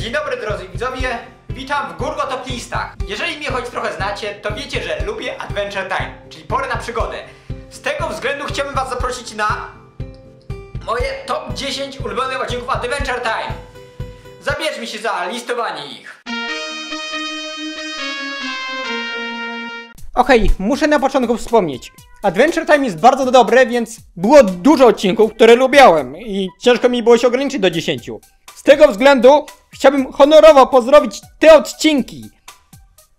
Dzień dobry drodzy widzowie, witam w Gurgo Top Listach. Jeżeli mnie choć trochę znacie, to wiecie, że lubię Adventure Time, czyli porę na przygodę. Z tego względu chciałbym was zaprosić na moje top 10 ulubionych odcinków Adventure Time. Zabierzmy się za listowanie ich. Okej, muszę na początku wspomnieć. Adventure Time jest bardzo dobre, więc było dużo odcinków, które lubiałem i ciężko mi było się ograniczyć do 10. Z tego względu chciałbym honorowo pozdrowić te odcinki.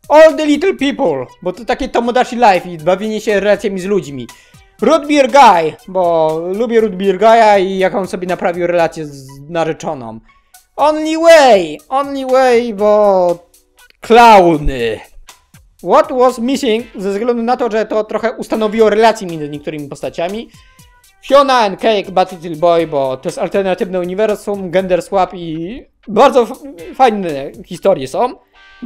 All the little people, bo to takie Tomodachi Life i bawienie się relacjami z ludźmi. Root Beer Guy, bo lubię Root Beer Guy'a i jak on sobie naprawił relację z narzeczoną. Only Way, Only Way, bo klauny. What was missing ze względu na to, że to trochę ustanowiło relacje między niektórymi postaciami. Fiona and Cake, But Little Boy, bo to jest alternatywne uniwersum, gender swap i bardzo fajne historie są.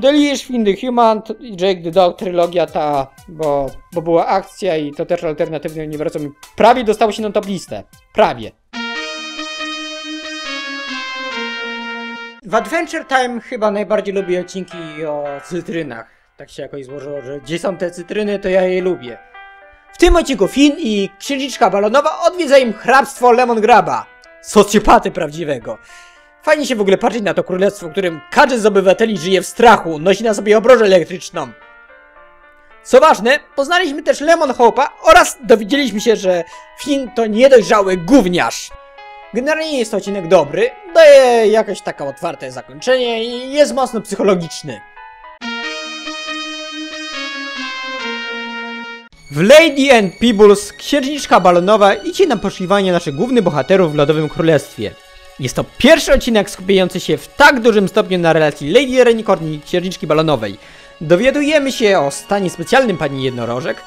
The Leash, Finn the Human, Jake the Dog, trylogia ta, bo, bo była akcja i to też alternatywne uniwersum. Prawie dostało się na top listę. Prawie. W Adventure Time chyba najbardziej lubię odcinki o cytrynach. Tak się jakoś złożyło, że gdzie są te cytryny, to ja je lubię. W tym odcinku Finn i księżniczka balonowa odwiedzają hrabstwo Lemon Graba. Socjopaty prawdziwego. Fajnie się w ogóle patrzeć na to królestwo, w którym każdy z obywateli żyje w strachu, nosi na sobie obrożę elektryczną. Co ważne, poznaliśmy też Lemon Hope'a oraz dowiedzieliśmy się, że Finn to niedojrzały gówniarz. Generalnie jest to odcinek dobry, daje jakieś takie otwarte zakończenie i jest mocno psychologiczny. W Lady and Peebles księżniczka balonowa idzie na poszukiwanie naszych głównych bohaterów w Lodowym Królestwie. Jest to pierwszy odcinek skupiający się w tak dużym stopniu na relacji Lady Renicorn i księżniczki balonowej. Dowiadujemy się o stanie specjalnym pani jednorożek.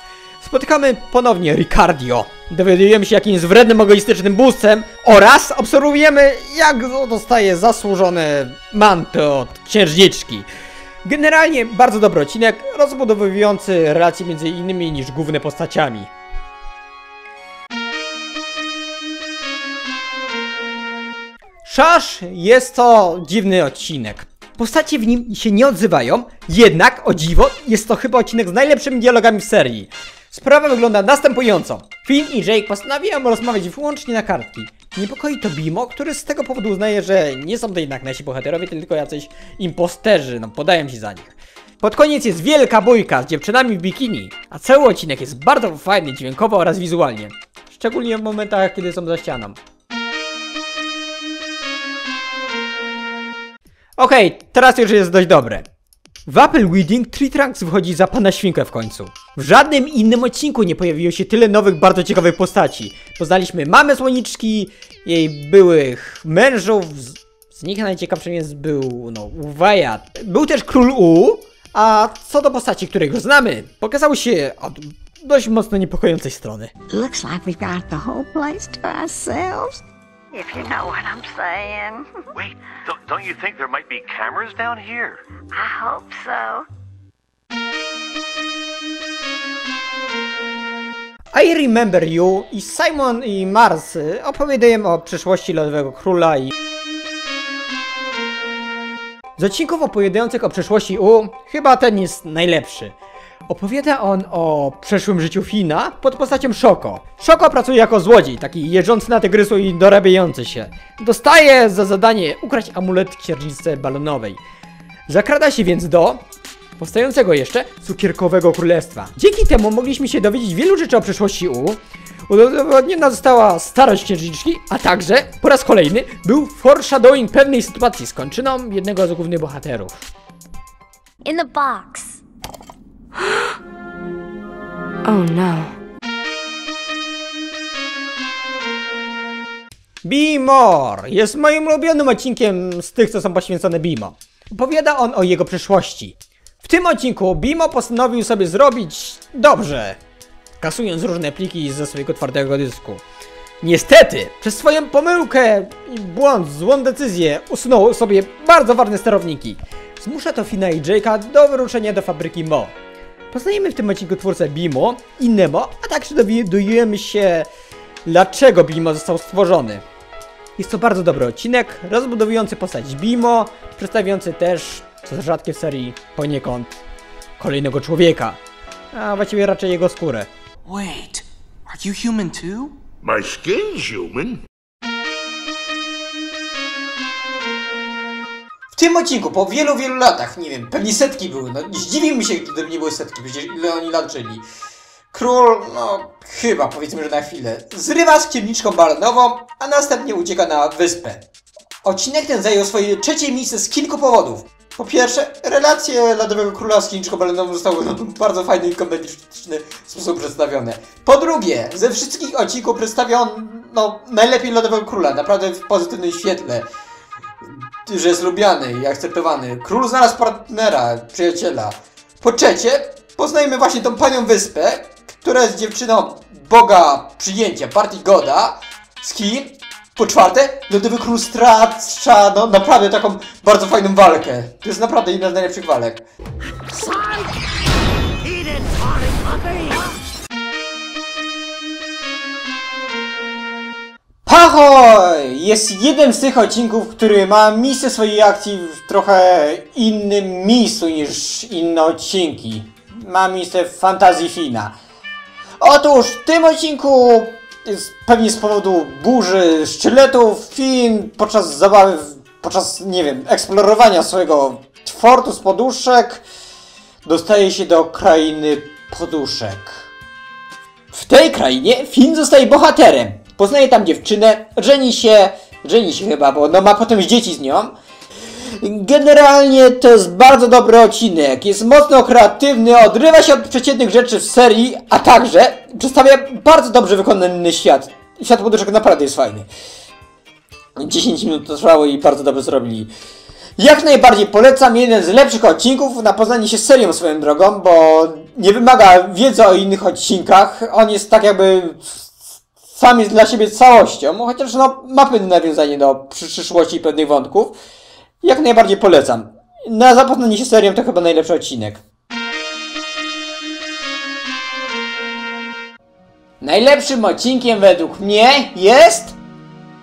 Spotykamy ponownie Ricardio. Dowiadujemy się, jakim jest wrednym, egoistycznym bóstwem oraz obserwujemy, jak dostaje zasłużone manty od księżniczki. Generalnie bardzo dobry odcinek, rozbudowujący relacje między innymi niż główne postaciami. Szasz jest to dziwny odcinek. Postacie w nim się nie odzywają, jednak o dziwo jest to chyba odcinek z najlepszymi dialogami w serii. Sprawa wygląda następująco. Finn i Jake postanawiają rozmawiać wyłącznie na kartki. Niepokoi to Bimo, który z tego powodu uznaje, że nie są to jednak nasi bohaterowie, tylko jacyś imposterzy, no podają się za nich. Pod koniec jest wielka bójka z dziewczynami w bikini, a cały odcinek jest bardzo fajny dźwiękowo oraz wizualnie. Szczególnie w momentach, kiedy są za ścianą. Okej, teraz już jest dość dobre. W Apple Weeding Tritrunks wychodzi za pana świnkę w końcu. W żadnym innym odcinku nie pojawiło się tyle nowych, bardzo ciekawych postaci. Poznaliśmy mamę Słoniczki, jej byłych mężów, z, nich najciekawszym jest był, no, Wyatt. Był też Król U, a co do postaci, której go znamy, pokazały się od dość mocno niepokojącej strony. Looks like we've got the whole place to ourselves. If you know what I'm saying. Wait, don't, don't you think there might be cameras down here? I hope so. I Remember You i Simon i Mars y, opowiadają o przyszłości Lodowego Króla i... Z odcinków opowiadających o przeszłości U, chyba ten jest najlepszy. Opowiada on o przeszłym życiu Fina pod postacią Szoko. Szoko pracuje jako złodziej, taki jeżdżący na tygrysu i dorabiający się. Dostaje za zadanie ukraść amulet księżniczce balonowej. Zakrada się więc do powstającego jeszcze cukierkowego królestwa. Dzięki temu mogliśmy się dowiedzieć wielu rzeczy o przeszłości U. Udowodniona została starość księżniczki, a także po raz kolejny był foreshadowing pewnej sytuacji z kończyną jednego z głównych bohaterów. In the box. Oh no. Bimor jest moim ulubionym odcinkiem z tych, co są poświęcone Bimo. Opowiada on o jego przeszłości. W tym odcinku Bimo postanowił sobie zrobić dobrze, kasując różne pliki ze swojego twardego dysku. Niestety, przez swoją pomyłkę i błąd, złą decyzję usunął sobie bardzo ważne sterowniki. Zmusza to Fina i Jake'a do wyruszenia do fabryki Mo. Poznajemy w tym odcinku twórcę Bimo i Nemo, a także dowiadujemy się dlaczego Bimo został stworzony. Jest to bardzo dobry odcinek, rozbudowujący postać Bimo, przedstawiający też, co rzadkie w serii, poniekąd kolejnego człowieka. A właściwie raczej jego skórę. Wait, are you human too? My skin's human. Tym odcinku, po wielu, wielu latach, nie wiem, pewnie setki były, no zdziwi mi się, gdyby nie były setki, przecież ile oni lat żyli. Król, no chyba, powiedzmy, że na chwilę, zrywa z księżniczką baronową, a następnie ucieka na wyspę. Odcinek ten zajął swoje trzecie miejsce z kilku powodów. Po pierwsze, relacje Lodowego Króla z księżniczką baronową zostały no, w bardzo fajny i komedyczny sposób przedstawione. Po drugie, ze wszystkich odcinków przedstawia on, no, najlepiej Lodowego Króla, naprawdę w pozytywnym świetle że jest lubiany i akceptowany. Król znalazł partnera, przyjaciela. Po trzecie, poznajemy właśnie tą panią wyspę, która jest dziewczyną boga przyjęcia, partii Goda z Chin. Po czwarte, Lodowy Król stracza no, naprawdę taką bardzo fajną walkę. To jest naprawdę jedna z najlepszych walek. Pachoj! Jest jeden z tych odcinków, który ma miejsce swojej akcji w trochę innym miejscu niż inne odcinki. Ma miejsce w fantazji Fina. Otóż w tym odcinku, pewnie z powodu burzy szczyletów, Fin podczas zabawy, podczas, nie wiem, eksplorowania swojego fortu z poduszek, dostaje się do krainy poduszek. W tej krainie Finn zostaje bohaterem. Poznaje tam dziewczynę, żeni się, żeni się chyba, bo no ma potem dzieci z nią. Generalnie to jest bardzo dobry odcinek. Jest mocno kreatywny, odrywa się od przeciętnych rzeczy w serii, a także przedstawia bardzo dobrze wykonany świat. Świat poduszek naprawdę jest fajny. 10 minut to trwało i bardzo dobrze zrobili. Jak najbardziej polecam jeden z lepszych odcinków na poznanie się z serią swoją drogą, bo nie wymaga wiedzy o innych odcinkach. On jest tak jakby sam jest dla siebie całością, chociaż no, ma pewne nawiązanie do przyszłości pewnych wątków. Jak najbardziej polecam. Na zapoznanie się serią to chyba najlepszy odcinek. Najlepszym odcinkiem według mnie jest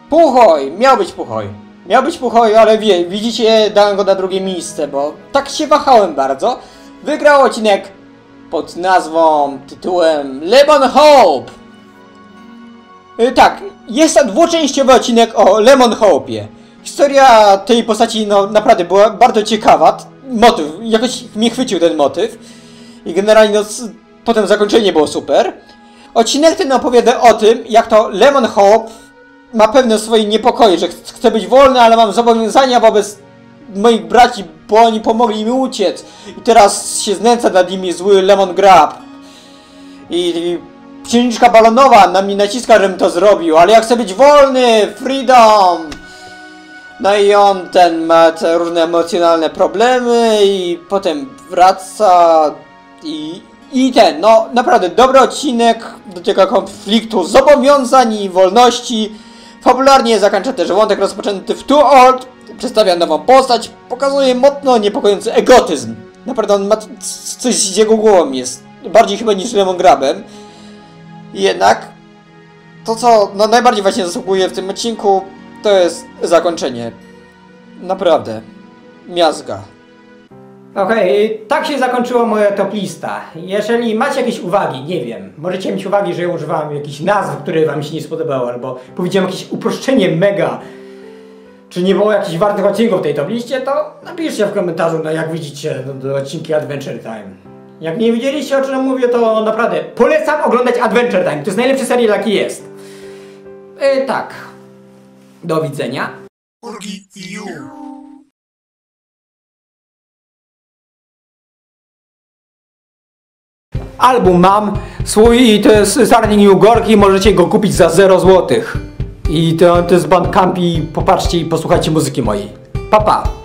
Puchoj, miał być Puchoj. Miał być Puchoj, ale wie, widzicie, dałem go na drugie miejsce, bo tak się wahałem bardzo. Wygrał odcinek pod nazwą, tytułem Lemon Hope. Y, tak, jest dwuczęściowy odcinek o Lemon Hope'ie. Historia tej postaci no, naprawdę była bardzo ciekawa. Motyw, jakoś mnie chwycił ten motyw. I generalnie no, potem zakończenie było super. Odcinek ten opowiada o tym, jak to Lemon Hope ma pewne swoje niepokoje, że ch- chce być wolny, ale mam zobowiązania wobec moich braci, bo oni pomogli mi uciec. I teraz się znęca nad nimi zły Lemon Grab. I, i księżniczka balonowa na mnie naciska, żebym to zrobił, ale ja chcę być wolny, freedom! No i on ten ma różne emocjonalne problemy i potem wraca i, i ten, no naprawdę dobry odcinek, dotyka konfliktu zobowiązań i wolności. Fabularnie zakończa też wątek rozpoczęty w Too Old, przedstawia nową postać, pokazuje mocno niepokojący egotyzm. Naprawdę on ma coś z jego głową jest, bardziej chyba niż Lemon Grabem. Jednak to, co no, najbardziej właśnie zasługuje w tym odcinku, to jest zakończenie. Naprawdę. Miazga. Okej, tak się zakończyła moja top lista. Jeżeli macie jakieś uwagi, nie wiem, możecie mieć uwagi, że ja używałem jakichś nazw, które wam się nie spodobały, albo powiedziałem jakieś uproszczenie mega, czy nie było jakichś wartych odcinków w tej top liście, to napiszcie w komentarzu, no jak widzicie, no, do odcinki Adventure Time. Jak nie widzieliście o czym mówię, to naprawdę polecam oglądać Adventure Time. To jest najlepszy serial jaki jest. E, tak. Do widzenia. Album mam swój i to jest Starting New Gorki, możecie go kupić za 0 zł. I to, to jest Bandcamp i popatrzcie i posłuchajcie muzyki mojej. Pa pa!